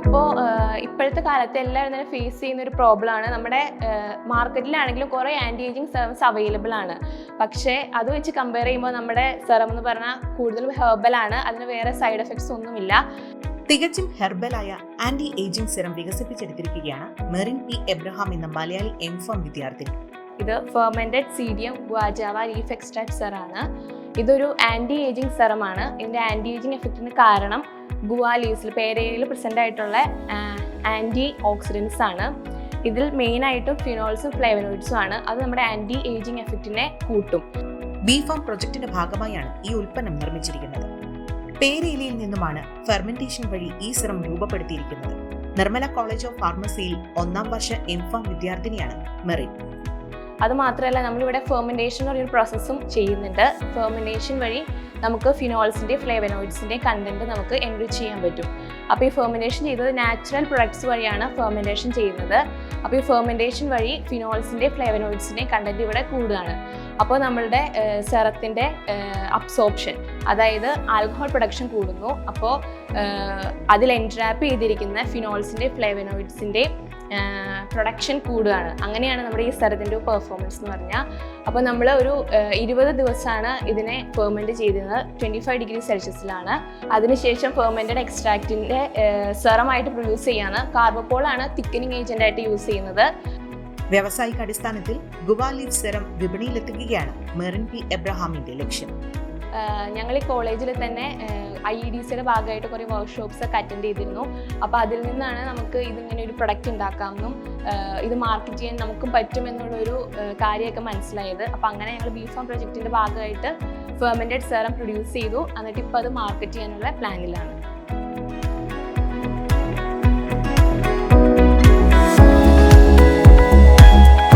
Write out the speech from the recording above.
ഇപ്പോൾ ഇപ്പോഴത്തെ കാലത്ത് എല്ലാവരും തന്നെ ഫേസ് ചെയ്യുന്ന ഒരു പ്രോബ്ലം ആണ്. നമ്മുടെ മാർക്കറ്റിലാണെങ്കിലും കുറേ ആന്റി ഏജിങ് സെറംസ് അവൈലബിൾ ആണ്. പക്ഷേ അത് വെച്ച് കമ്പയർ ചെയ്യുമ്പോൾ നമ്മുടെ സെറം എന്ന് പറഞ്ഞാൽ കൂടുതൽ ഹെർബൽ ആണ്. അതിന് വേറെ സൈഡ് എഫക്ട്സ് ഒന്നുമില്ല. തികച്ചും ഹെർബലായ ആന്റി ഏജിംഗ് സിറം വികസിപ്പിച്ചെടുത്തിരിക്കുകയാണ് മെറിൻ പി എബ്രഹാം എന്ന മലയാളി എം ഫാം വിദ്യാർത്ഥിനി ഇത് fermented psidium guajava leaf extract സെറാണ് ഇതൊരു ആന്റി ഏജിങ് സെറമാണ് ഇതിന്റെ ആന്റി ഏജിങ് എഫക്റ്റിന് കാരണം ഗുവാ ലീവ്സിൽ പേരയിൽ പ്രസന്റ് ആയിട്ടുള്ള ആന്റി ഓക്സിഡൻസ് ആണ്. ഇതിൽ മെയിനായിട്ടും ഫിനോൾസും ഫ്ലേവനോയിഡ്സും ആണ്. അത് നമ്മുടെ ആന്റി ഏജിങ് എഫക്റ്റിനെ കൂട്ടും. ബി ഫാം പ്രൊജക്ടിന്റെ ഭാഗമായാണ് ഈ ഉൽപ്പന്നം നിർമ്മിച്ചിരിക്കുന്നത്. പേരയിലയിൽ നിന്നുമാണ് ഫെർമെന്റേഷൻ വഴി ഈ സിറം രൂപപ്പെടുത്തിയിരിക്കുന്നത്. നിർമ്മല കോളേജ് ഓഫ് ഫാർമസിയിൽ ഒന്നാം വർഷ എം ഫാം വിദ്യാർത്ഥിനിയാണ് മെറിൻ. അത് മാത്രമല്ല നമ്മളിവിടെ ഫെർമെന്റേഷൻ എന്ന് പറയുന്ന പ്രോസസ്സും ചെയ്യുന്നുണ്ട്. ഫെർമെന്റേഷൻ വഴി നമുക്ക് ഫിനോൾസിന്റെ ഫ്ലേവനോയിഡ്സിന്റെ കണ്ടന്റ് നമുക്ക് എൻറിച്ച് ചെയ്യാൻ പറ്റും. അപ്പോൾ ഈ ഫെർമെന്റേഷൻ ചെയ്തത് നാച്ചുറൽ പ്രൊഡക്ട്സ് വഴിയാണ് ഫെർമെന്റേഷൻ ചെയ്യുന്നത്. അപ്പോൾ ഈ ഫെർമെന്റേഷൻ വഴി ഫിനോൾസിന്റെ ഫ്ലേവനോയിഡ്സിന്റെ കണ്ടന്റ് ഇവിടെ കൂടുകയാണ്. അപ്പോൾ നമ്മളുടെ സെറത്തിന്റെ അബ്സോർപ്ഷൻ അതായത് ആൽക്കഹോൾ പ്രൊഡക്ഷൻ കൂടുന്നു. അപ്പോൾ അതിൽ എൻട്രാപ്പ് ചെയ്തിരിക്കുന്ന ഫിനോൾസിന്റെ ഫ്ലേവനോയിഡ്സിന്റെ പ്രൊഡക്ഷൻ കൂടുകയാണ്. അങ്ങനെയാണ് നമ്മുടെ ഈ സെറത്തിന്റെ പെർഫോമൻസ് എന്ന് പറഞ്ഞാൽ അപ്പോൾ നമ്മൾ ഒരു ഇരുപത് ദിവസമാണ് ഇതിനെ ഫെർമെന്റ് ചെയ്തിരുന്നത്. ട്വന്റി ഫൈവ് ഡിഗ്രി സെൽഷ്യസിലാണ് അതിനുശേഷം ഫെർമെന്റഡ് എക്സ്ട്രാക്റ്റിന്റെ സെറമായിട്ട് പ്രൊഡ്യൂസ് ചെയ്യാണ്. കാർബപ്പോളാണ് തിക്കനിങ് ഏജന്റ് ആയിട്ട് യൂസ് ചെയ്യുന്നത്. വ്യാവസായിക അടിസ്ഥാനത്തിൽ ഗുവാ സെറം വിപണിയിലെത്തിക്കുകയാണ്. മെറിൻ പി. എബ്രഹാമിന്റെ ലക്ഷ്യം. ഞങ്ങൾ ഈ കോളേജിൽ തന്നെ ഐ ഇ ഡി സിയുടെ ഭാഗമായിട്ട് കുറേ വർക്ക്ഷോപ്സ് ഒക്കെ അറ്റൻഡ് ചെയ്തിരുന്നു. അപ്പോൾ അതിൽ നിന്നാണ് നമുക്ക് ഇതിങ്ങനെ ഒരു പ്രൊഡക്റ്റ് ഉണ്ടാക്കാമെന്നും ഇത് മാർക്കറ്റ് ചെയ്യാൻ നമുക്കും പറ്റുമെന്നുള്ളൊരു കാര്യമൊക്കെ മനസ്സിലായത്. അപ്പോൾ അങ്ങനെ ഞങ്ങൾ ബി ഫോം പ്രൊജക്റ്റിന്റെ ഭാഗമായിട്ട് ഫെർമെന്റഡ് സെറം പ്രൊഡ്യൂസ് ചെയ്തു. എന്നിട്ട് ഇപ്പോൾ അത് മാർക്കറ്റ് ചെയ്യാനുള്ള പ്ലാനിലാണ്